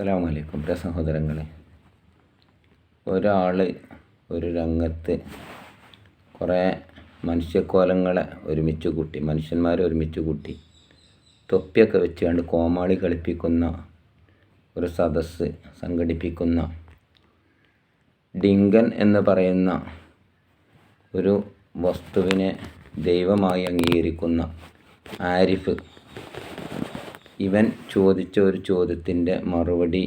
അസ്സലാമു അലൈക്കും പ്രിയ സഹോദരങ്ങളെ. ഒരാൾ ഒരു രംഗത്ത് കുറേ മനുഷ്യക്കോലങ്ങളെ ഒരുമിച്ച് കൂട്ടി മനുഷ്യന്മാരെ ഒരുമിച്ച് കൂട്ടി തൊപ്പിയൊക്കെ വെച്ചുകൊണ്ട് കോമാളി കളിപ്പിക്കുന്ന ഒരു സദസ്സ് സംഘടിപ്പിക്കുന്ന ഡിങ്കൻ എന്ന് പറയുന്ന ഒരു വസ്തുവിനെ ദൈവമായി അംഗീകരിക്കുന്ന ആരിഫ് ഇവൻ ചോദിച്ച ഒരു ചോദ്യത്തിന്റെ മറുപടി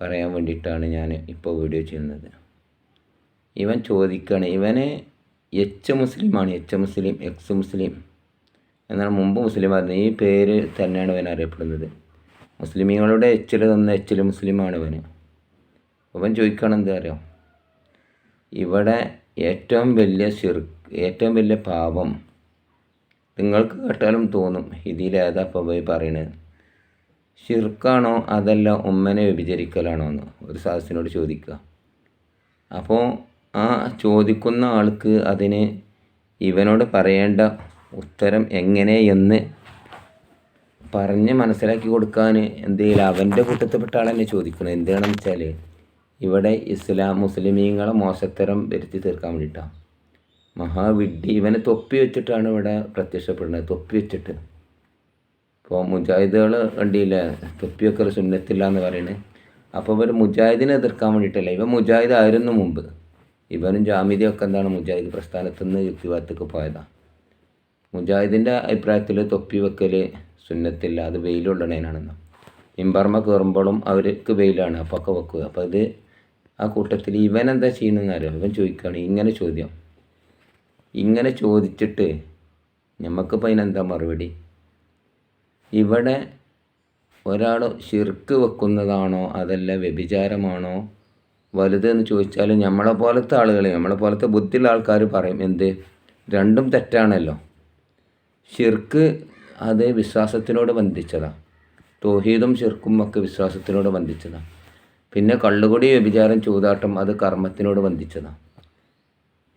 പറയാൻ വേണ്ടിയിട്ടാണ് ഞാൻ ഇപ്പോൾ വീഡിയോ ചെയ്യുന്നത്. ഇവൻ ചോദിക്കുകയാണ് ഇവന് എച്ച് മുസ്ലിമാണ് എച്ച് മുസ്ലിം എക്സ് മുസ്ലിം? എന്നാണ് മുമ്പ് മുസ്ലിം ആയിരുന്നു. ഈ പേര് തന്നെയാണ് ഇവൻ അറിയപ്പെടുന്നത്. മുസ്ലിമീങ്ങളുടെ എച്ചിൽ തന്ന എച്ചിൽ മുസ്ലിമാണ് ഇവന് ഇവൻ. ചോദിക്കണം എന്താ അറിയാം? ഇവിടെ ഏറ്റവും വലിയ ഷിർ ഏറ്റവും വലിയ പാപം നിങ്ങൾക്ക് കേട്ടാലും തോന്നും ഇതിലേതാ ഇപ്പോൾ പോയി പറയണത് ഷിർക്കാണോ അതല്ല ഉമ്മനെ വ്യഭിചരിക്കലാണോ എന്ന് ഒരു സാഹസിനോട് ചോദിക്കുക. അപ്പോൾ ആ ചോദിക്കുന്ന ആൾക്ക് അതിന് ഇവനോട് പറയേണ്ട ഉത്തരം എങ്ങനെ എന്ന് പറഞ്ഞ് മനസ്സിലാക്കി കൊടുക്കാൻ എന്തെങ്കിലും അവന്റെ കൂട്ടത്തിൽപ്പെട്ട ആളെന്നെ ചോദിക്കണം. എന്താണെന്ന് വെച്ചാൽ ഇവിടെ ഇസ്ലാം മുസ്ലിമീങ്ങളെ മോശത്തരം വരുത്തി തീർക്കാൻ വേണ്ടിയിട്ടാണ്. മഹാവിഡ്ഢി. ഇവനെ തൊപ്പി വെച്ചിട്ടാണ് ഇവിടെ പ്രത്യക്ഷപ്പെടുന്നത്. തൊപ്പി വെച്ചിട്ട്. ഇപ്പോൾ മുജാഹിദുകൾ കണ്ടില്ല? തൊപ്പിയൊക്കെ സുന്നത്തില്ല എന്ന് പറയുന്നത് അപ്പോൾ ഇവർ മുജാഹിദിനെ എതിർക്കാൻ വേണ്ടിയിട്ടല്ല? ഇവ മുജാഹിദ് ആയിരുന്നു മുമ്പ്. ഇവനും ജാമിദിയൊക്കെ എന്താണ് മുജാഹിദ് പ്രസ്ഥാനത്തു നിന്ന് യുക്തിവാദത്തേക്ക് പോയതാണ് മുജാഹിദിന്റെ അഭിപ്രായത്തിൽ തൊപ്പി വെക്കൽ സുന്നത്തില്ല. അത് വെയിലുള്ളണേനാണെന്ന് മിമ്പർമ കയറുമ്പോഴും അവർക്ക് വെയിലാണ്. അപ്പോൾ ഒക്കെ വെക്കുക. അപ്പോൾ ഇത് ആ കൂട്ടത്തിൽ ഇവൻ എന്താ ചെയ്യുന്നതെന്ന് അറിയാം? ഇവൻ ചോദിക്കുകയാണ്. ഇങ്ങനെ ചോദ്യം. ഇങ്ങനെ ചോദിച്ചിട്ട് നമുക്കിപ്പോൾ അതിനെന്താ മറുപടി? ഇവിടെ ഒരാൾ ശിർക്ക് വെക്കുന്നതാണോ അതല്ല വ്യഭിചാരമാണോ? വലുത് എന്ന് ചോദിച്ചാൽ നമ്മളെ പോലത്തെ ആളുകൾ നമ്മളെ പോലത്തെ ബുദ്ധിയുള്ള ആൾക്കാർ പറയും എന്ത്? രണ്ടും തെറ്റാണല്ലോ. ശിർക്ക് അത് വിശ്വാസത്തിനോട് ബന്ധിച്ചതാണ് തോഹീദും ശിർക്കും ഒക്കെ വിശ്വാസത്തിനോട് ബന്ധിച്ചതാണ് പിന്നെ കള്ളുകുടി വ്യഭിചാരം ചൂതാട്ടം അത് കർമ്മത്തിനോട് ബന്ധിച്ചതാണ്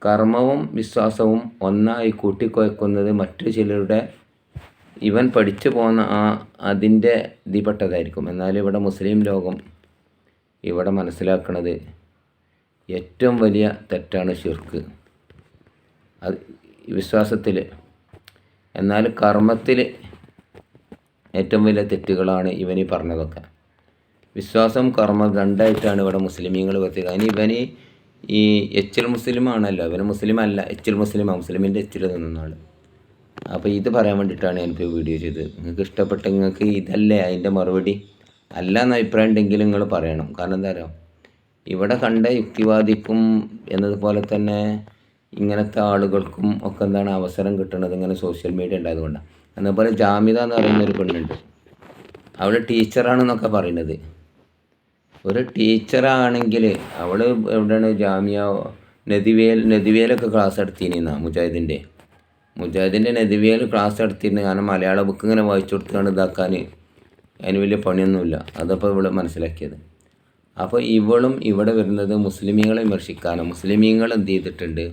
കർമ്മവും വിശ്വാസവും ഒന്നായി കൂട്ടിക്കുഴക്കുന്നത് മറ്റു ചിലരുടെ ഇവൻ പഠിച്ചു പോകുന്ന ആ അതിന്റെ ഇതിപ്പെട്ടതായിരിക്കും. എന്നാൽ ഇവിടെ മുസ്ലിം ലോകം ഇവിടെ മനസ്സിലാക്കുന്നത് ഏറ്റവും വലിയ തെറ്റാണ് ഷിർക്ക് അത് വിശ്വാസത്തിൽ. എന്നാൽ കർമ്മത്തിൽ ഏറ്റവും വലിയ തെറ്റുകളാണ് ഇവനി പറഞ്ഞതൊക്കെ. വിശ്വാസം കർമ്മം രണ്ടായിട്ടാണ് ഇവിടെ മുസ്ലിമീങ്ങൾ പ്രത്യേകം അതിന് ഇവന് ഈ എച്ചിൽ മുസ്ലിമാണല്ലോ ഇവന് മുസ്ലിം അല്ല. എച്ചിൽ മുസ്ലിമാണ് മുസ്ലിമിന്റെ എച്ചിൽ നിന്ന ആൾ അപ്പോൾ ഇത് പറയാൻ വേണ്ടിയിട്ടാണ് ഞാനിപ്പോൾ വീഡിയോ ചെയ്തത്. നിങ്ങൾക്ക് ഇഷ്ടപ്പെട്ട നിങ്ങൾക്ക് ഇതല്ലേ അതിന്റെ മറുപടി അല്ല എന്ന അഭിപ്രായം ഉണ്ടെങ്കിൽ നിങ്ങൾ പറയണം. കാരണം എന്താ പറയുക ഇവിടെ കണ്ട യുക്തിവാദിക്കും എന്നതുപോലെ തന്നെ ഇങ്ങനത്തെ ആളുകൾക്കും ഒക്കെ എന്താണ് അവസരം കിട്ടുന്നത് ഇങ്ങനെ സോഷ്യൽ മീഡിയ ഉണ്ടായതുകൊണ്ടാണ് എന്നപോലെ ജാമിത എന്ന് പറയുന്ന ഒരു പെണ്ണുണ്ട്. അവിടെ ടീച്ചറാണെന്നൊക്കെ പറയുന്നത്. ഒരു ടീച്ചറാണെങ്കിൽ അവൾ എവിടെയാണ് ജാമ്യ നദിവേൽ നദിവേലൊക്കെ ക്ലാസ് എടുത്തിരുന്ന മുജാഹിദിന്റെ മുജാഹിദിന്റെ നദിവേൽ ക്ലാസ് എടുത്തിരുന്നു കാരണം മലയാള ബുക്ക് ഇങ്ങനെ വായിച്ചു കൊടുത്താണ് ഇതാക്കാൻ അതിന് വലിയ പണിയൊന്നുമില്ല. അതപ്പോൾ ഇവിടെ മനസ്സിലാക്കിയത്. അപ്പോൾ ഇവളും ഇവിടെ വരുന്നത് മുസ്ലിമീങ്ങളെ വിമർശിക്കാനും. മുസ്ലിമീങ്ങൾ എന്ത് ചെയ്തിട്ടുണ്ട്?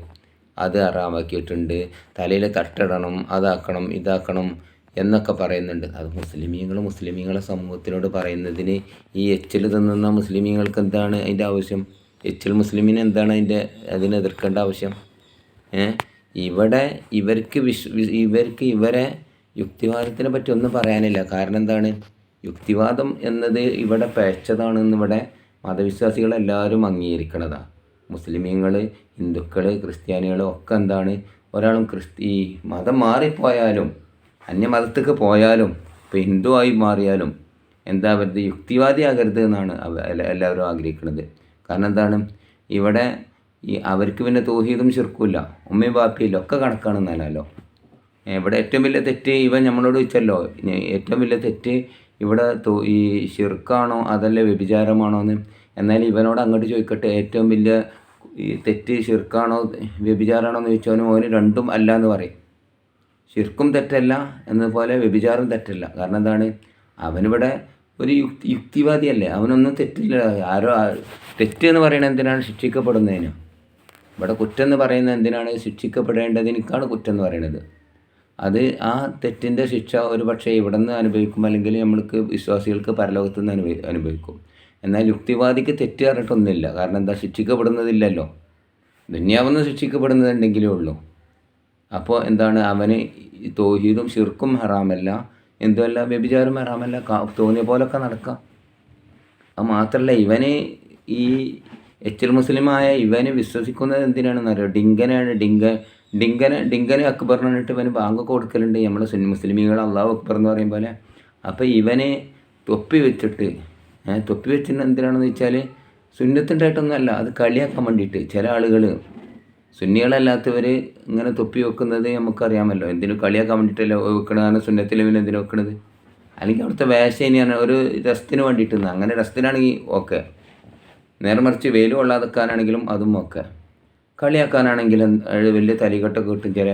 അത് അറാമാക്കിയിട്ടുണ്ട് തലയിൽ തട്ടിടണം അതാക്കണം ഇതാക്കണം എന്നൊക്കെ പറയുന്നുണ്ട്. അത് മുസ്ലിമീങ്ങൾ മുസ്ലിമീങ്ങളെ സമൂഹത്തിനോട് പറയുന്നതിന് ഈ എച്ചിൽ തിന്നുന്ന മുസ്ലിമീങ്ങൾക്ക് എന്താണ് അതിന്റെ ആവശ്യം? എച്ചിൽ മുസ്ലിമിന് എന്താണ് അതിന്റെ അതിനെ എതിർക്കേണ്ട ആവശ്യം? ഇവിടെ ഇവർക്ക് വിശ് ഇവർക്ക് ഇവരെ യുക്തിവാദത്തിനെ പറ്റി ഒന്നും പറയാനില്ല. കാരണം എന്താണ്? യുക്തിവാദം എന്നത് ഇവിടെ പേച്ചതാണെന്ന് ഇവിടെ മതവിശ്വാസികളെല്ലാവരും അംഗീകരിക്കണതാണ് മുസ്ലിമീങ്ങൾ ഹിന്ദുക്കൾ ക്രിസ്ത്യാനികൾ ഒക്കെ എന്താണ്? ഒരാളും ക്രിസ്തി മതം മാറിപ്പോയാലും അന്യമതത്തേക്ക് പോയാലും ഇപ്പോൾ ഹിന്ദു ആയി മാറിയാലും എന്താ അവരുടെ യുക്തിവാദി ആകരുത് എന്നാണ് എല്ലാവരും ആഗ്രഹിക്കുന്നത്. കാരണം എന്താണ്? ഇവിടെ ഈ അവർക്ക് പിന്നെ തോഹീദും ചെറുക്കുമില്ല ഉമ്മയും ബാപ്പിയില്ല ഒക്കെ കണക്കാണെന്നല്ലോ ഇവിടെ ഏറ്റവും വലിയ തെറ്റ് ഇവ നമ്മളോട് ചോദിച്ചല്ലോ. ഏറ്റവും വലിയ തെറ്റ് ഇവിടെ ഈ ഷിർക്കാണോ അതല്ല വ്യഭിചാരമാണോ എന്ന്? എന്നാൽ ഇവനോട് അങ്ങോട്ട് ചോദിക്കട്ടെ ഏറ്റവും വലിയ ഈ തെറ്റ് ഷിർക്കാണോ വ്യഭിചാരമാണോ എന്ന് ചോദിച്ചാലും അവന് രണ്ടും അല്ല എന്ന് പറയും. ശിർക്കും തെറ്റല്ല എന്നതുപോലെ വ്യഭിചാരം തെറ്റല്ല. കാരണം എന്താണ്? അവനിവിടെ ഒരു യുക്തി യുക്തിവാദിയല്ലേ. അവനൊന്നും തെറ്റില്ല. ആരോ തെറ്റ് എന്ന് പറയുന്നത് എന്തിനാണ് ശിക്ഷിക്കപ്പെടുന്നതിന്? ഇവിടെ കുറ്റം എന്ന് പറയുന്നത് എന്തിനാണ്? ശിക്ഷിക്കപ്പെടേണ്ടതിനേക്കാണ് കുറ്റം എന്ന് പറയുന്നത്. അത് ആ തെറ്റിന്റെ ശിക്ഷ ഒരു പക്ഷേ ഇവിടെ നിന്ന് അനുഭവിക്കും അല്ലെങ്കിൽ നമ്മൾക്ക് വിശ്വാസികൾക്ക് പരലോകത്ത് നിന്ന് അനുഭവി അനുഭവിക്കും. എന്നാൽ യുക്തിവാദിക്ക് തെറ്റ് പറഞ്ഞിട്ടൊന്നുമില്ല. കാരണം എന്താ? ശിക്ഷിക്കപ്പെടുന്നതില്ലല്ലോ. ദുന്യാവെന്ന് ശിക്ഷിക്കപ്പെടുന്നതുണ്ടെങ്കിലേ ഉള്ളൂ. അപ്പോൾ എന്താണ് അവന് തോഹീദും ഷിർക്കും ഹറാമല്ല എന്തുമല്ല വ്യഭിചാരം ഹറാമല്ല തോന്നിയ പോലൊക്കെ നടക്കാം. അത് മാത്രമല്ല ഇവന് ഈ എച്ച് എൽ മുസ്ലിമായ ഇവന് വിശ്വസിക്കുന്നത് എന്തിനാണെന്ന് അറിയോ ഡിങ്കനാണ്. ഡിങ്ക ഡിങ്കന ഡിങ്കന് അക്ബർ എന്ന് ഇവന് ബാങ്ക് കൊടുക്കലുണ്ട്. നമ്മളെ സുന്നി മുസ്ലിമീങ്ങൾ അള്ളാഹു അക്ബർ എന്ന് പറയും പോലെ. അപ്പോൾ ഇവനെ തൊപ്പി വെച്ചിട്ട് തൊപ്പി വെച്ചിട്ട് എന്തിനാണെന്ന് വെച്ചാൽ സുന്നത്തുണ്ടായിട്ടൊന്നുമല്ല അത് കളിയാക്കാൻ വേണ്ടിയിട്ട് ചില ആളുകൾ സുന്നികളല്ലാത്തവർ ഇങ്ങനെ തൊപ്പി വെക്കുന്നത് നമുക്കറിയാമല്ലോ. എന്തിനു കളിയാക്കാൻ വേണ്ടിയിട്ടല്ലേ വെക്കണതാണ് സുന്നത്തിൽ പിന്നെ എന്തിനു വെക്കണത്? അല്ലെങ്കിൽ അവിടുത്തെ വേഷം ഇനിയാണ്. ഒരു രസത്തിന് വേണ്ടിയിട്ട് അങ്ങനെ രസത്തിനാണെങ്കിൽ ഓക്കെ. നേരെ മറിച്ച് വെയിൽ അതും ഓക്കെ. കളിയാക്കാനാണെങ്കിലും വലിയ തലികെട്ടൊക്കെ കിട്ടും. ചില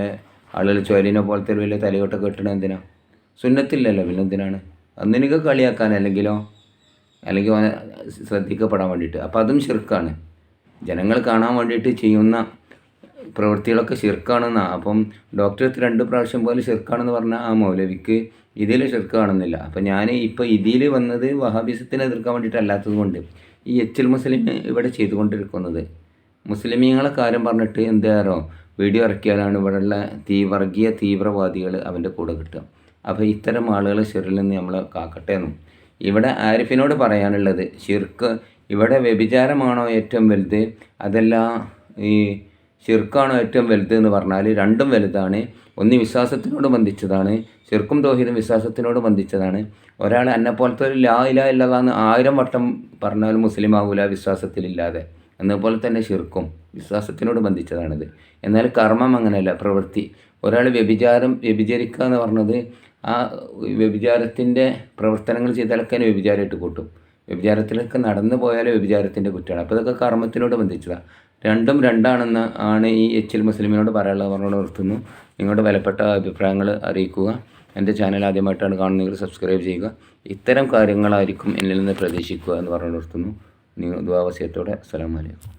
ആളുകൾ ചൊലിനെ പോലത്തെ ഒരു വലിയ തലികെട്ടൊക്കെ കിട്ടണത് എന്തിനാ? സുന്നത്തില്ലല്ലോ പിന്നെ എന്തിനാണ്? അന്നിനൊക്കെ കളിയാക്കാൻ അല്ലെങ്കിലോ? അല്ലെങ്കിൽ ശ്രദ്ധിക്കപ്പെടാൻ വേണ്ടിയിട്ട്. അപ്പോൾ അതും ശിർക്കാണ്. ജനങ്ങൾ കാണാൻ വേണ്ടിയിട്ട് ചെയ്യുന്ന പ്രവൃത്തികളൊക്കെ ശിർക്കാണെന്നാണ് അപ്പം ഡോക്ടർ രണ്ട് പ്രാവശ്യം പോലെ ശിർക്കാണെന്ന് പറഞ്ഞാൽ ആ മൗലവിക്ക് ഇതിൽ കാണുന്നില്ല. അപ്പം ഞാൻ ഇപ്പോൾ ഇതിൽ വന്നത് വഹാബിസത്തിനെ എതിർക്കാൻ വേണ്ടിയിട്ടല്ലാത്തത് കൊണ്ട് ഈ എച്ച് എൽ മുസ്ലിം ഇവിടെ ചെയ്തുകൊണ്ടിരിക്കുന്നത്. മുസ്ലിമീങ്ങളെ കാര്യം പറഞ്ഞിട്ട് എന്താറോ വീഡിയോ ഇറക്കിയാലാണ് ഇവിടെയുള്ള തീ വർഗീയ തീവ്രവാദികൾ അവന്റെ കൂടെ കിട്ടുക. അപ്പോൾ ഇത്തരം ആളുകളെ ഷിറിൽ നിന്ന് നമ്മൾ കാക്കട്ടെ എന്നും. ഇവിടെ ആരിഫിനോട് പറയാനുള്ളത് ഷിർക്ക് ഇവിടെ വ്യഭിചാരമാണോ ഏറ്റവും വലുത്? അതെല്ലാം ഈ ഷിർക്കാണോ ഏറ്റവും വലുത് എന്ന് പറഞ്ഞാൽ രണ്ടും വലുതാണ്. ഒന്ന് വിശ്വാസത്തിനോട് ബന്ധിച്ചതാണ്. ശിർക്കും തോഹീദും വിശ്വാസത്തിനോട് ബന്ധിച്ചതാണ്. ഒരാൾ എന്നെ പോലത്തെ ഒരു ലാ ഇല ഇല്ലതാന്ന് ആയിരം വട്ടം പറഞ്ഞാലും മുസ്ലിം ആകൂല വിശ്വാസത്തിലില്ലാതെ. എന്നപോലെ തന്നെ ശിർക്കും വിശ്വാസത്തിനോട് ബന്ധിച്ചതാണിത്. എന്നാൽ കർമ്മം അങ്ങനെയല്ല പ്രവൃത്തി. ഒരാൾ വ്യഭിചാരം വ്യഭിചരിക്കുക എന്ന് പറഞ്ഞത് ആ വ്യഭിചാരത്തിന്റെ പ്രവർത്തനങ്ങൾ ചെയ്താലൊക്കെ വ്യഭിചാരമായിട്ട് കൂട്ടും. വ്യഭിചാരത്തിലൊക്കെ നടന്നു പോയാൽ വ്യഭിചാരത്തിന്റെ കുറ്റമാണ്. അപ്പോൾ ഇതൊക്കെ കർമ്മത്തിനോട് ബന്ധിച്ചതാണ്. രണ്ടും രണ്ടാണെന്ന് ആണ് ഈ എച്ച് എൽ മുസ്ലിമിനോട് പറയാനുള്ളത്. പറഞ്ഞോട് നിർത്തുന്നു. നിങ്ങളുടെ വിലപ്പെട്ട അഭിപ്രായങ്ങൾ അറിയിക്കുക. എന്റെ ചാനൽ ആദ്യമായിട്ടാണ് കാണുന്നതെങ്കിൽ സബ്സ്ക്രൈബ് ചെയ്യുക. ഇത്തരം കാര്യങ്ങളായിരിക്കും എന്നിൽ നിന്ന് പ്രതീക്ഷിക്കുക എന്ന് പറഞ്ഞു നിർത്തുന്നു. നിങ്ങൾ ദ്വാവസ്യത്തോടെ സ്ഥലം അലൈക്കും.